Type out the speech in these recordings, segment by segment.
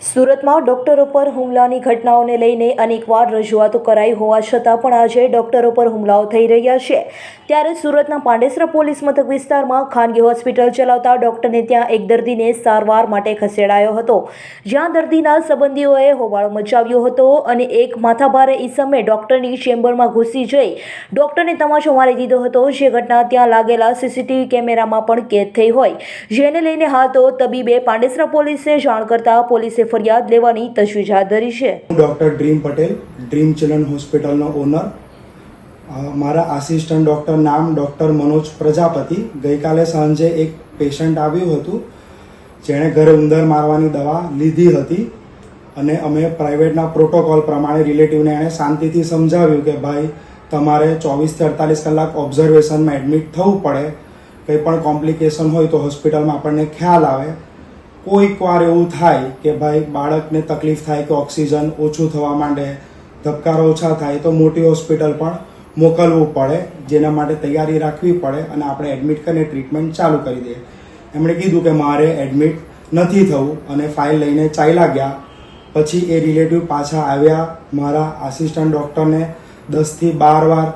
સુરતમાં ડોક્ટરો પર હુમલાની ઘટનાઓને લઈને અનેકવાર રજૂઆતો કરાઈ હોવા છતાં પણ આજે ડોક્ટરો પર હુમલાઓ થઈ રહ્યા છે. ત્યારે સુરતના પાંડેસરા પોલીસ મથક વિસ્તારમાં ખાનગી હોસ્પિટલ ચલાવતા ડોક્ટરને ત્યાં એક દર્દીને સારવાર માટે ખસેડાયો હતો. જ્યાં દર્દીના સંબંધીઓએ હોબાળો મચાવ્યો હતો અને એક માથાભારે ઈસમે ડોક્ટરની ચેમ્બરમાં ઘૂસી જઈ ડોક્ટરને તમાચો મારી દીધો હતો. જે ઘટના ત્યાં લાગેલા સીસીટીવી કેમેરામાં પણ કેદ થઈ હોય. જેને લઈને હાલ તો તબીબે પાંડેસરા પોલીસને જાણ કરતા પોલીસે ફરિયાદ લેવાની તજવીજ હાથ ધરી છે. Doctor dream Patel, dream children હોસ્પિટલનો ઓનર. મારા આસિસ્ટન્ટ ડૉક્ટર નામ ડૉક્ટર મનોજ પ્રજાપતિ. ગઈકાલે સાંજે એક પેશન્ટ આવ્યું હતું, જેણે ઘરે ઉંદર મારવાની દવા લીધી હતી. અને અમે પ્રાઇવેટના પ્રોટોકોલ પ્રમાણે રિલેટિવને એણે શાંતિથી સમજાવ્યું કે, ભાઈ, તમારે ચોવીસથી અડતાલીસ કલાક ઓબ્ઝર્વેશનમાં એડમિટ થવું પડે. કંઈ પણ કોમ્પ્લિકેશન હોય તો હોસ્પિટલમાં આપણને ખ્યાલ આવે. કોઈક વાર એવું થાય કે ભાઈ બાળકને તકલીફ થાય કે ઓક્સિજન ઓછું થવા માંડે, ધબકારો ઓછા થાય, તો મોટી હોસ્પિટલ પણ મોકલવું પડે, જેના માટે તૈયારી રાખવી પડે અને આપણે એડમિટ કરીને ટ્રીટમેન્ટ ચાલુ કરી દઈએ. એમણે કીધું કે મારે એડમિટ નથી થવું અને ફાઇલ લઈને ચાલ્યા ગયા. પછી એ રિલેટિવ પાછા આવ્યા, મારા આસિસ્ટન્ટ ડૉક્ટરને દસથી બાર વાર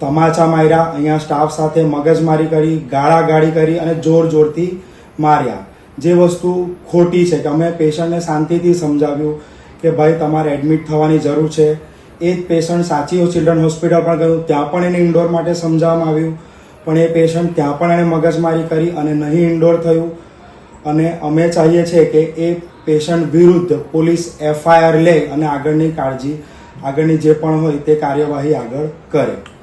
તમાચા માર્યા, અહીંયા સ્ટાફ સાથે મગજમારી કરી, ગાળાગાળી કરી અને જોર જોરથી માર્યા. જે વસ્તુ ખોટી છે કે અમે પેશન્ટને શાંતિથી સમજાવ્યું કે ભાઈ તમારે એડમિટ થવાની જરૂર છે. એ જ પેશન્ટ સાચી ચિલ્ડ્રન હોસ્પિટલ પણ ગયું, ત્યાં પણ એને ઇન્ડોર માટે સમજાવવામાં આવ્યું. પણ એ પેશન્ટ ત્યાં પણ એણે મગજમારી કરી અને નહીં ઇન્ડોર થયું. અને અમે ચાહીએ છીએ કે એ પેશન્ટ વિરુદ્ધ પોલીસ એફઆઈઆર લે અને આગળની કાળજી, આગળની જે પણ હોય તે કાર્યવાહી આગળ કરે.